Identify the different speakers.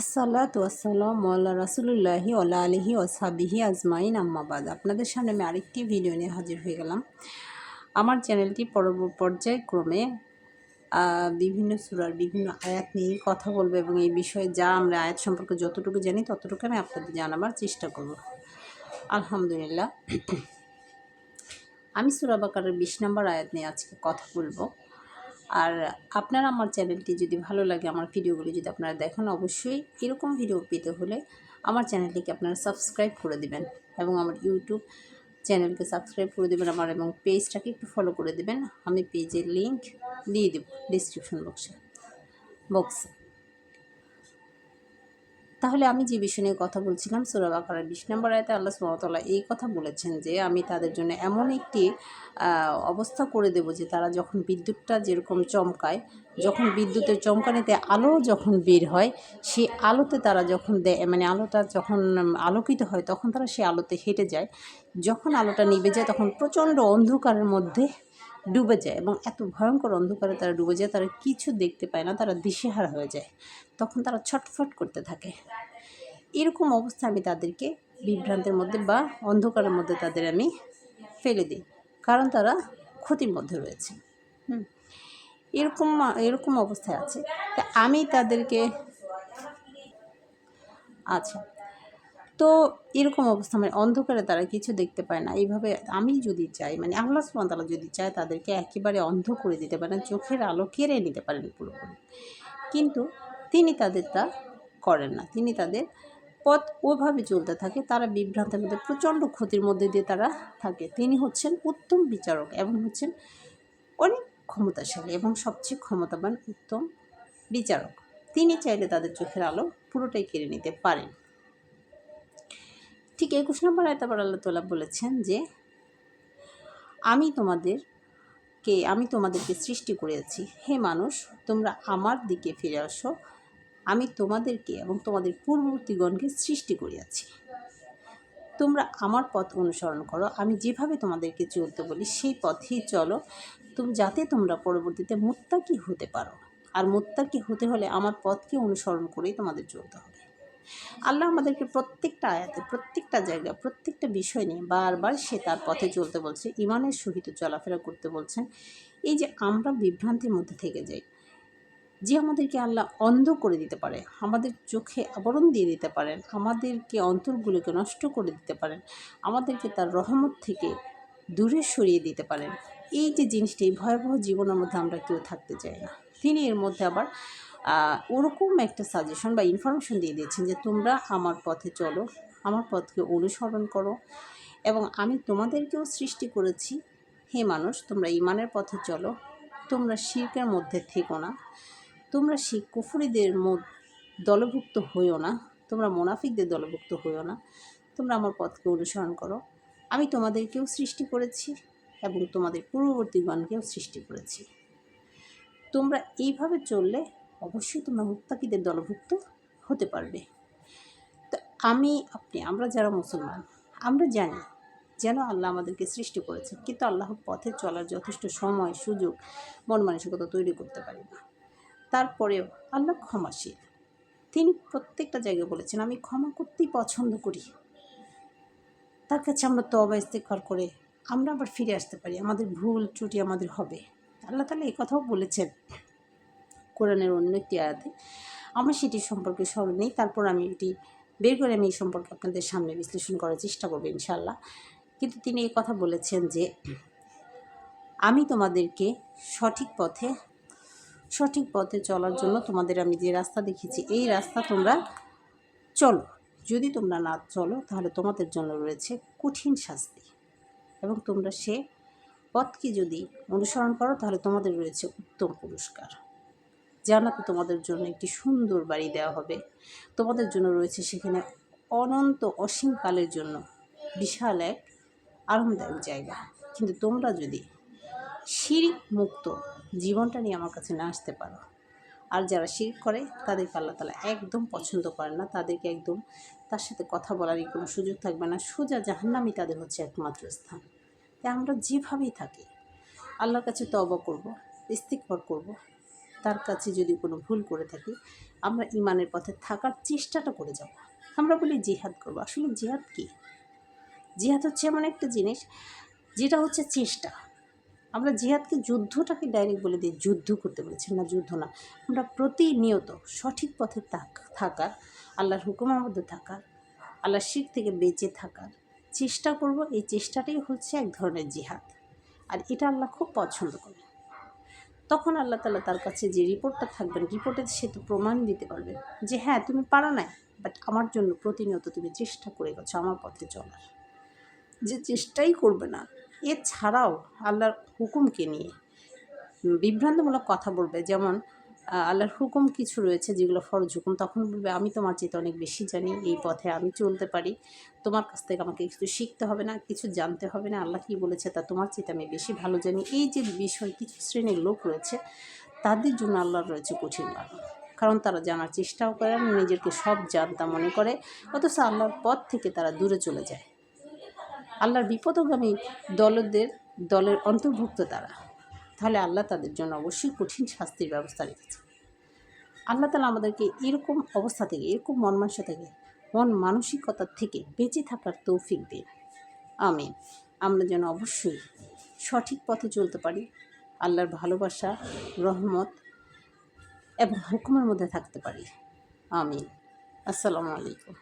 Speaker 1: আসসালাতু আসসালাম আল্লাহ রাসুলুল্লাহি আল্লাহ আলহি ওসাবিহি আজমাইন। আম্মাবাদ আপনাদের সামনে আমি আরেকটি ভিডিও নিয়ে হাজির হয়ে গেলাম। আমার চ্যানেলটি পর্যায়ক্রমে বিভিন্ন সুরার বিভিন্ন আয়াত নিয়ে কথা বলব এবং এই বিষয়ে যা আমরা আয়াত সম্পর্কে যতটুকু জানি ততটুকু আমি আপনাদের জানাবার চেষ্টা করব। আলহামদুলিল্লাহ। আমি সুরা বাকারের বিশ নম্বর আয়াত নিয়ে আজকে কথা বলব। আর আপনারা আমার চ্যানেলটি যদি ভালো লাগে, আমার ভিডিওগুলি যদি আপনারা দেখেন, অবশ্যই এরকম ভিডিও পেতে হলে আমার চ্যানেলটিকে আপনারা সাবস্ক্রাইব করে দেবেন এবং আমার ইউটিউব চ্যানেলকে সাবস্ক্রাইব করে দেবেন আমার এবং পেজটাকে একটু ফলো করে দেবেন। আমি পেজের লিঙ্ক দিয়ে দেব ডিসক্রিপশন বক্সে বক্সে তাহলে আমি যে বিষয় নিয়ে কথা বলছিলাম, সুরা বাকারের বিশ নম্বর আয়তে আল্লাহ সুমতলা এই কথা বলেছেন যে, আমি তাদের জন্য এমন একটি অবস্থা করে দেব যে, তারা যখন বিদ্যুৎটা যেরকম চমকায়, যখন বিদ্যুতের চমকানিতে আলো যখন বের হয় সেই আলোতে তারা যখন দেয় মানে আলোটা যখন আলোকিত হয়, তখন তারা সেই আলোতে হেঁটে যায়। যখন আলোটা নিভে যায়, তখন প্রচণ্ড অন্ধকারের মধ্যে ডুবে যায় এবং এত ভয়ঙ্কর অন্ধকারে তারা ডুবে যায়, তারা কিছু দেখতে পায় না, তারা দিশেহারা হয়ে যায়। তখন তারা ছটফট করতে থাকে। এরকম অবস্থা আমি তাদেরকে বিভ্রান্তের মধ্যে বা অন্ধকারের মধ্যে তাদের আমি ফেলে দিই, কারণ তারা ক্ষতির মধ্যে রয়েছে। হুম, এরকম এরকম অবস্থায় আছে। তা আমি তাদেরকে আচ্ছা। তো এরকম অবস্থা মানে অন্ধকারে তারা কিছু দেখতে পায় না। এইভাবে আমি যদি চাই মানে আল্লাহ সুবহানাহু যদি চায়, তাদেরকে একেবারে অন্ধ করে দিতে পারেন, চোখের আলো কেড়ে নিতে পারেন পুরোপুরি। কিন্তু তিনি তাদের তা করেন না। তিনি তাদের পথ ওভাবে চলতে থাকে, তারা বিভ্রান্তের মধ্যে, প্রচণ্ড ক্ষতির মধ্যে দিয়ে তারা থাকে। তিনি হচ্ছেন উত্তম বিচারক এবং হচ্ছেন অনেক ক্ষমতাশালী এবং সবচেয়ে ক্ষমতাবান উত্তম বিচারক। তিনি চাইলে তাদের চোখের আলো পুরোটাই কেড়ে নিতে পারেন। ঠিক একুশ নম্বর আয়তা আবার আল্লাহ তালা বলেছেন যে আমি তোমাদের কে আমি তোমাদেরকে সৃষ্টি করেছি। হে মানুষ, তোমরা আমার দিকে ফিরে আসো। আমি তোমাদেরকে এবং তোমাদের পূর্ববর্তীগণকে সৃষ্টি করিয়াছি। তোমরা আমার পথ অনুসরণ করো। আমি যেভাবে তোমাদেরকে চলতে বলি, সেই পথেই চলো। তুমি, যাতে তোমরা পরবর্তীতে মুত্তাকি হতে পারো। আর মুত্তাকি হতে হলে আমার পথকে অনুসরণ করেই তোমাদের চলতে হবে। আল্লাহ আমাদেরকে প্রত্যেকটা আয়াতে, প্রত্যেকটা জায়গা, প্রত্যেকটা বিষয় নিয়ে বারবার সে তার পথে চলতে বলছে, ইমানের সহিত চলাফেরা করতে বলছেন। এই যে আমরা বিভ্রান্তির মধ্যে থেকে যাই, যে আমাদেরকে আল্লাহ অন্ধ করে দিতে পারে, আমাদের চোখে আবরণ দিয়ে দিতে পারেন, আমাদেরকে অন্তরগুলোকে নষ্ট করে দিতে পারেন, আমাদেরকে তার রহমত থেকে দূরে সরিয়ে দিতে পারেন, এই যে জিনিসটি ভয়াবহ জীবনের মধ্যে আমরা কেউ থাকতে চাই না। তিনি এর মধ্যে আবার ওরকম একটা সাজেশন বা ইনফরমেশন দিয়ে দিয়েছেন যে তোমরা আমার পথে চলো, আমার পথকে অনুসরণ করো এবং আমি তোমাদেরকেও সৃষ্টি করেছি। হে মানুষ, তোমরা ইমানের পথে চলো, তোমরা শিল্পের মধ্যে থেকো না, তোমরা সেই কুফুরিদের দলভুক্ত হইও না, তোমরা মোনাফিকদের দলভুক্ত হইও না, তোমরা আমার পথকে অনুসরণ করো। আমি তোমাদেরকেও সৃষ্টি করেছি এবং তোমাদের পূর্ববর্তীগণকেও সৃষ্টি করেছি। তোমরা এইভাবে চললে অবশ্যই তোমরা মুক্তাকিদের দলভুক্ত হতে পারবে। তো আমি, আপনি, আমরা যারা মুসলমান, আমরা জানি যেন আল্লাহ আমাদেরকে সৃষ্টি করেছে কিন্তু আল্লাহর পথে চলার যথেষ্ট সময়, সুযোগ, মন মানসিকতা তৈরি করতে পারি না। তারপরেও আল্লাহ ক্ষমাশীল। তিনি প্রত্যেকটা জায়গায় বলেছেন, আমি ক্ষমা করতেই পছন্দ করি। তার কাছে আমরা তবা ইস্তেকবার করে আমরা আবার ফিরে আসতে পারি। আমাদের ভুল, ত্রুটি আমাদের হবে। আল্লাহ তালা এই কথাও বলেছেন। কোরআনের অন্য একটি আয়াতে, আমার সেটি সম্পর্কে স্মরণ নেই। তারপর আমি এটি বের করে আমি এই সম্পর্কে আপনাদের সামনে বিশ্লেষণ করার চেষ্টা করব ইনশাল্লাহ কিন্তু তিনি এই কথা বলেছেন যে, আমি তোমাদেরকে সঠিক পথে সঠিক পথে চলার জন্য তোমাদের আমি যে রাস্তা দেখিয়েছি এই রাস্তা তোমরা চলো। যদি তোমরা না চলো, তাহলে তোমাদের জন্য রয়েছে কঠিন শাস্তি। এবং তোমরা সে পথকে যদি অনুসরণ করো, তাহলে তোমাদের রয়েছে উত্তম পুরস্কার। জানাতে তোমাদের জন্য একটি সুন্দর বাড়ি দেওয়া হবে। তোমাদের জন্য রয়েছে সেখানে অনন্ত অসীমকালের জন্য বিশাল এক আরামদায়ক জায়গা। কিন্তু তোমরা যদি শিরিক মুক্ত জীবনটা নিয়ে আমার কাছে না আসতে পারো, আর যারা শিরিক করে, তাদেরকে আল্লাহ তালা একদম পছন্দ করে না। তাদেরকে একদম তার সাথে কথা বলারই কোনো সুযোগ থাকবে না। সোজা জাহান্নামই তাদের হচ্ছে একমাত্র স্থান। তাই আমরা যেভাবেই থাকি, আল্লাহর কাছে তবা করব ইস্তিকবার করব তার কাছে যদি কোনো ভুল করে থাকি, আমরা ইমানের পথে থাকার চেষ্টাটা করে যাব। আমরা বলি জিহাদ করব। আসলে জিহাদ কী? জিহাদ হচ্ছে এমন একটা জিনিস, যেটা হচ্ছে চেষ্টা। আমরা জিহাদকে যুদ্ধটাকে ডাইরেক্ট বলে দিই যুদ্ধ করতে বলেছি। না, যুদ্ধ না। আমরা প্রতিনিয়ত সঠিক পথে থাক- থাকার, আল্লাহর হুকুমের মধ্যে থাকার, আল্লাহর শিখ থেকে বেঁচে থাকার চেষ্টা করব। এই চেষ্টাটাই হচ্ছে এক ধরনের জিহাদ। আর এটা আল্লাহ খুব পছন্দ করে তখন আল্লাহ তালা তার কাছে যে রিপোর্টটা থাকবেন, রিপোর্টে সে তো প্রমাণ দিতে পারবে যে হ্যাঁ তুমি পারো না বাট আমার জন্য প্রতিনিয়ত তুমি চেষ্টা করে গেছো আমার পথে চলার। যে চেষ্টাই করবে না, এছাড়াও আল্লাহর হুকুমকে নিয়ে বিভ্রান্তমূলক কথা বলবে, যেমন আল্লাহর হুকুম কিছু রয়েছে যেগুলো ফরজ হুকুম তখন বলবে আমি তোমার চেয়ে অনেক বেশি জানি এই পথে আমি চলতে পারি। তোমার কাছ থেকে আমাকে কিছু শিখতে হবে না কিছু জানতে হবে না। আল্লাহ কী বলেছে তা তোমার চেয়ে আমি বেশি ভালো জানি। এই যে বিষয় কিছু শ্রেণির লোক রয়েছে তাদের জন্য আল্লাহর রয়েছে কঠিন বারণ কারণ তারা জানার চেষ্টাও করে না, নিজেকে সব জানতা মনে করে অথচ আল্লাহর পথ থেকে তারা দূরে চলে যায়। আল্লাহর বিপদগামী দলদের দলের অন্তর্ভুক্ত তারা। তাহলে আল্লাহ তাদের জন্য অবশ্যই কঠিন শাস্তির ব্যবস্থা রেখেছে। আল্লাহ তালা আমাদেরকে এরকম অবস্থা থেকে, এরকম মন মানসা থেকে, মন মানসিকতা থেকে বেঁচে থাকার তৌফিক দিন। আমি আমরা যেন অবশ্যই সঠিক পথে চলতে পারি, আল্লাহর ভালোবাসা, রহমত এবং হুকুমের মধ্যে থাকতে পারি। আমিন। আসসালামু আলাইকুম।